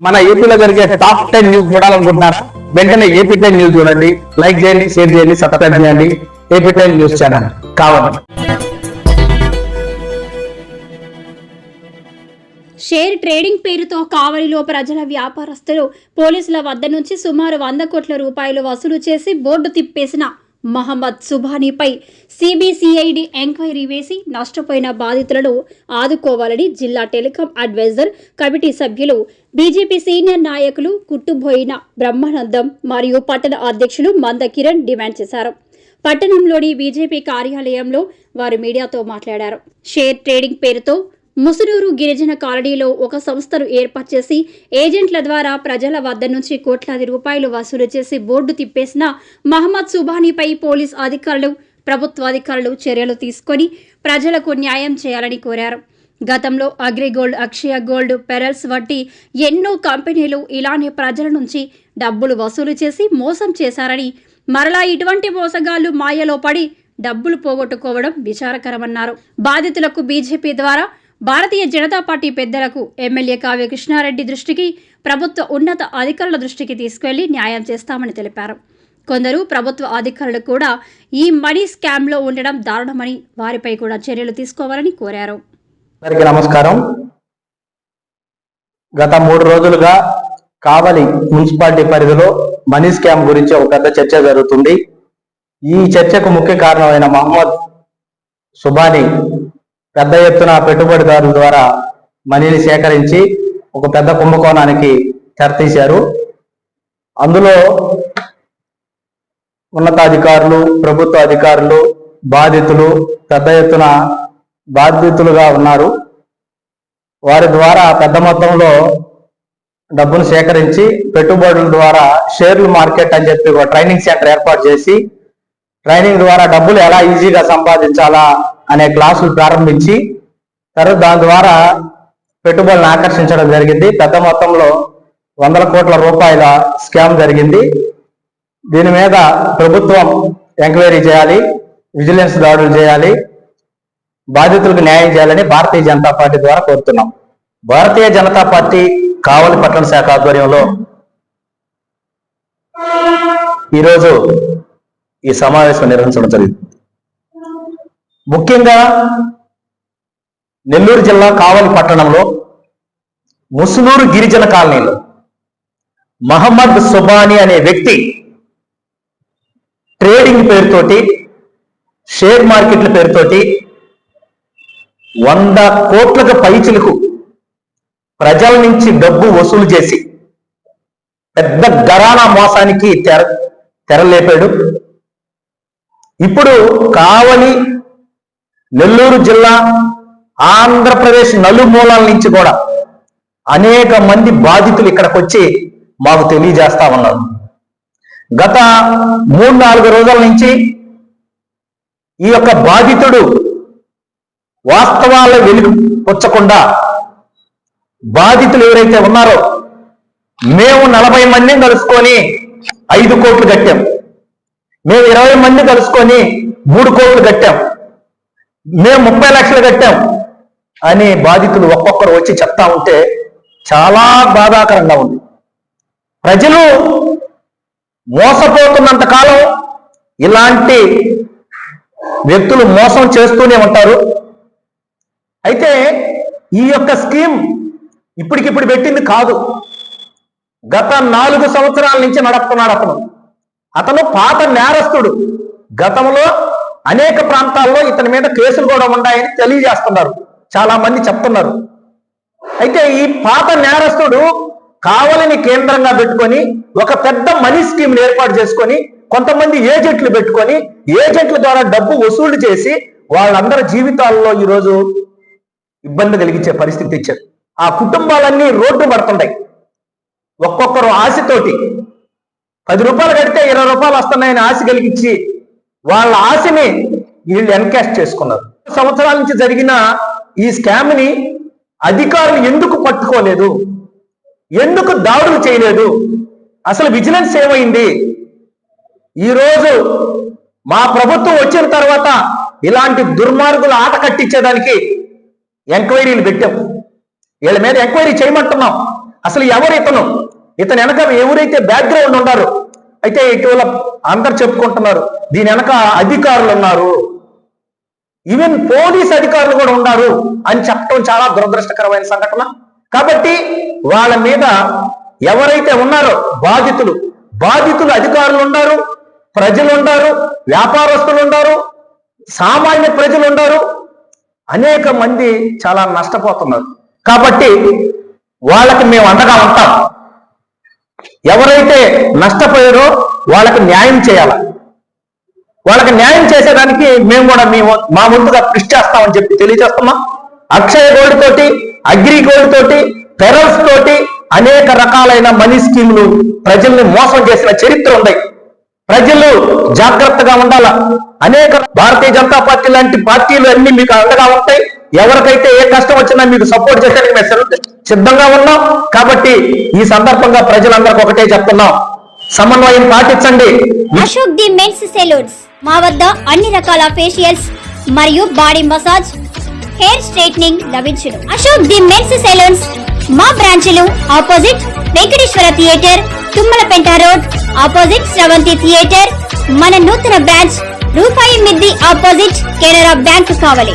మన ఏపీలో జరిగే టాప్ టెన్ న్యూస్ చూడాలనుకుంటున్నారా? వెంటనే ఏపీ టెన్ న్యూస్ చూడండి. లైక్ చేయండి షేర్ చేయండి సబ్స్క్రైబ్ చేయండి. ఏపీ టెన్ న్యూస్ ఛానల్ కావాలి. షేర్ ట్రేడింగ్ పేరుతో కావలిలో ప్రజల వ్యాపారస్తులు పోలీసుల వద్ద నుంచి సుమారు వంద కోట్ల రూపాయలు వసూలు చేసి బోర్డు తిప్పేసిన మహమ్మద్ సుబానీపై సిబిసిఐడి ఎంక్వైరీ వేసి నష్టపోయిన బాధితులను ఆదుకోవాలని జిల్లా టెలికాం అడ్వైజర్ కమిటీ సభ్యులు బీజేపీ సీనియర్ నాయకులు కుట్టుబోయిన బ్రహ్మానందం మరియు పట్టణ అధ్యక్షులు మంద కిరణ్ డిమాండ్ చేశారు. పట్టణంలోని బీజేపీ కార్యాలయంలో వారు మీడియాతో మాట్లాడారు. షేర్ ట్రేడింగ్ పేరుతో ముసునూరు గిరిజన కాలనీలో ఒక సంస్థను ఏర్పాటు చేసి ఏజెంట్ల ద్వారా ప్రజల వద్ద నుంచి కోట్లాది రూపాయలు వసూలు చేసి బోర్డు తిప్పేసిన మహమ్మద్ సుబానీపై పోలీస్ అధికారులు ప్రభుత్వ అధికారులు చర్యలు తీసుకొని ప్రజలకు న్యాయం చేయాలని కోరారు. గతంలో అగ్రిగోల్డ్ అక్షయ గోల్డ్ పెరల్స్ వంటి ఎన్నో కంపెనీలు ఇలానే ప్రజల నుంచి డబ్బులు వసూలు చేసి మోసం చేశారని మరలా ఇటువంటి మోసగాళ్ళు మాయలో పడి డబ్బులు పోగొట్టుకోవడం విచారకరమన్నారు. బాధితులకు బీజేపీ ద్వారా భారతీయ జనతా పార్టీ పెద్దలకు ఎమ్మెల్యే కావ్య కృష్ణారెడ్డి దృష్టికి ప్రభుత్వ ఉన్నత అధికారుల దృష్టికి తీసుకెళ్ళి న్యాయం చేస్తామని తెలిపారు. కొందరు ప్రభుత్వ అధికారులు కూడా ఈ మనీ స్కామ్లో ఉండడం దారుణమని వారిపై కూడా చర్యలు తీసుకోవాలని కోరారు. అందరికీ నమస్కారం. గత మూడు రోజులుగా కావలి మున్సిపాలిటీ పరిధిలో మనీ స్కామ్ గురించి ఒక పెద్ద చర్చ జరుగుతుంది. ఈ చర్చకు ముఖ్య కారణమైన మహమ్మద్ సుబానీ పెద్ద ఎత్తున పెట్టుబడిదారుల ద్వారా మనీని సేకరించి ఒక పెద్ద కుంభకోణానికి తెరతీశారు. అందులో ఉన్నతాధికారులు ప్రభుత్వ అధికారులు బాధితులు పెద్ద ఎత్తున బాధితులుగా ఉన్నారు. వారి ద్వారా పెద్ద మొత్తంలో డబ్బును సేకరించి పెట్టుబడుల ద్వారా షేర్లు మార్కెట్ అని చెప్పి ఒక ట్రైనింగ్ సెంటర్ ఏర్పాటు చేసి ట్రైనింగ్ ద్వారా డబ్బులు ఎలా ఈజీగా సంపాదించాలా అనే క్లాసులు ప్రారంభించి తర్వాత దాని ద్వారా పెట్టుబడులను ఆకర్షించడం జరిగింది. పెద్ద మొత్తంలో వందల కోట్ల రూపాయల స్కామ్ జరిగింది. దీని మీద ప్రభుత్వం ఎంక్వైరీ చేయాలి విజిలెన్స్ దాడులు చేయాలి బాధితులకు న్యాయం చేయాలని భారతీయ జనతా పార్టీ ద్వారా కోరుతున్నాం. భారతీయ జనతా పార్టీ కావలి పట్టణ శాఖ ఆధ్వర్యంలో ఈరోజు ఈ సమావేశం నిర్వహించడం జరిగింది. ముఖ్యంగా నెల్లూరు జిల్లా కావలి పట్టణంలో ముసునూరు గిరిజన కాలనీలో మహమ్మద్ సుబాని అనే వ్యక్తి ట్రేడింగ్ పేరుతోటి షేర్ మార్కెట్ల పేరుతోటి వంద కోట్లకు పైచులకు ప్రజల నుంచి డబ్బు వసూలు చేసి పెద్ద గరానా మోసానికి తెర తెరలేపాడు. ఇప్పుడు కావలి నెల్లూరు జిల్లా ఆంధ్రప్రదేశ్ నలుమూలాల నుంచి కూడా అనేక మంది బాధితులు ఇక్కడికి వచ్చి మాకు తెలియజేస్తా ఉన్నారు. గత మూడు నాలుగు రోజుల నుంచి ఈ యొక్క బాధితుడు వాస్తవాల వెలుగు పుచ్చకుండా బాధితులు ఎవరైతే ఉన్నారో మేము నలభై మందిని కలుసుకొని ఐదు కోట్లు కట్టాం. మేము ఇరవై మంది కలుసుకొని మూడు కోట్లు కట్టాం. మేము ముప్పై లక్షలు కట్టాం. అని బాధితులు ఒక్కొక్కరు వచ్చి చెప్తా ఉంటే చాలా బాధాకరంగా ఉంది. ప్రజలు మోసపోతున్నంత కాలం ఇలాంటి వ్యక్తులు మోసం చేస్తూనే ఉంటారు. అయితే ఈ యొక్క స్కీమ్ ఇప్పటికిప్పుడు పెట్టింది కాదు. గత నాలుగు సంవత్సరాల నుంచి నడుపుతున్నాడు అతను. అతను పాత నేరస్తుడు. గతంలో అనేక ప్రాంతాల్లో ఇతని మీద కేసులు కూడా ఉన్నాయని తెలియజేస్తున్నారు. చాలా మంది చెప్తున్నారు. అయితే ఈ పాత నేరస్తుడు కావలిని కేంద్రంగా పెట్టుకొని ఒక పెద్ద మనీ స్కీమ్ ఏర్పాటు చేసుకొని కొంతమంది ఏజెంట్లు పెట్టుకొని ఏజెంట్ల ద్వారా డబ్బు వసూలు చేసి వాళ్ళందరి జీవితాల్లో ఈరోజు ఇబ్బంది కలిగించే పరిస్థితి ఇచ్చారు ఆ కుటుంబాలన్నీ రోడ్డు పడుతున్నాయి ఒక్కొక్కరు ఆశతోటి. పది రూపాయలు కడితే ఇరవై రూపాయలు వస్తున్నాయని ఆశ కలిగించి వాళ్ళ ఆశని వీళ్ళు ఎన్కాష్ చేసుకున్నారు. సంవత్సరాల నుంచి జరిగిన ఈ స్కామ్ని అధికారులు ఎందుకు పట్టుకోలేదు? ఎందుకు దాడులు చేయలేదు? అసలు విజిలెన్స్ ఏమైంది? ఈరోజు మా ప్రభుత్వం వచ్చిన తర్వాత ఇలాంటి దుర్మార్గుల ఆట కట్టించేదానికి ఎంక్వైరీలు పెట్టాం. వీళ్ళ మీద ఎంక్వైరీ చేయమంటున్నాం. అసలు ఎవరు ఇతను? ఇతని వెనక ఎవరైతే బ్యాక్గ్రౌండ్ ఉన్నారో అయితే ఇటీవల అందరు చెప్పుకుంటున్నారు దీని వెనక అధికారులు ఉన్నారు. ఈవెన్ పోలీస్ అధికారులు కూడా ఉన్నారు అని చెప్పడం చాలా దురదృష్టకరమైన సంఘటన. కాబట్టి వాళ్ళ మీద ఎవరైతే ఉన్నారో బాధితులు బాధితులు అధికారులు ఉన్నారు ప్రజలు ఉన్నారు వ్యాపారస్తులు ఉన్నారు సామాన్య ప్రజలు ఉన్నారు అనేక మంది చాలా నష్టపోతున్నారు. కాబట్టి వాళ్ళకి మేము అండగా ఉంటాం ఎవరైతే నష్టపోయారో వాళ్ళకి న్యాయం చేయాలి. వాళ్ళకి న్యాయం చేసేదానికి మేము కూడా మేము మా ముందుగా కృషి చేస్తామని చెప్పి తెలియజేస్తున్నాం. అక్షయ గోల్డ్ తోటి అగ్రి గోల్డ్ తోటి పెరల్స్ తోటి అనేక రకాలైన మనీ స్కీములు ప్రజల్ని మోసం చేసిన చరిత్ర ఉన్నాయి ప్రజలు జాగ్రత్తగా ఉండాల? అనేక భారతీయ జనతా పార్టీ లాంటి పార్టీలు అన్ని మీకు అండగా ఉంటాయి. ఎవరికైతే ఏ కష్టం వచ్చినా మీకు సపోర్ట్ చేయడానికి మేము సిద్ధంగా ఉన్నాం. కాబట్టి ఈ సందర్భంగా ప్రజలందరికీ ఒకటే చెప్తున్నాం. సమన్వయం పాటించండి. Ashok the men's saloons. మా వద్ద అన్ని రకాల ఫేషియల్స్ మరియు బాడీ మసాజ్ హెయిర్ స్ట్రైట్నింగ్ లభించును. Ashok the men's saloons. మా బ్రాంచ్లు opposite Venkateswara theatre Tummalapenta road opposite Sravanthi theatre. మన నూతన బ్రాంచ్ రూపాయి మిద్ది ఆపోజిట్ కెనరా బ్యాంక్ కావలి.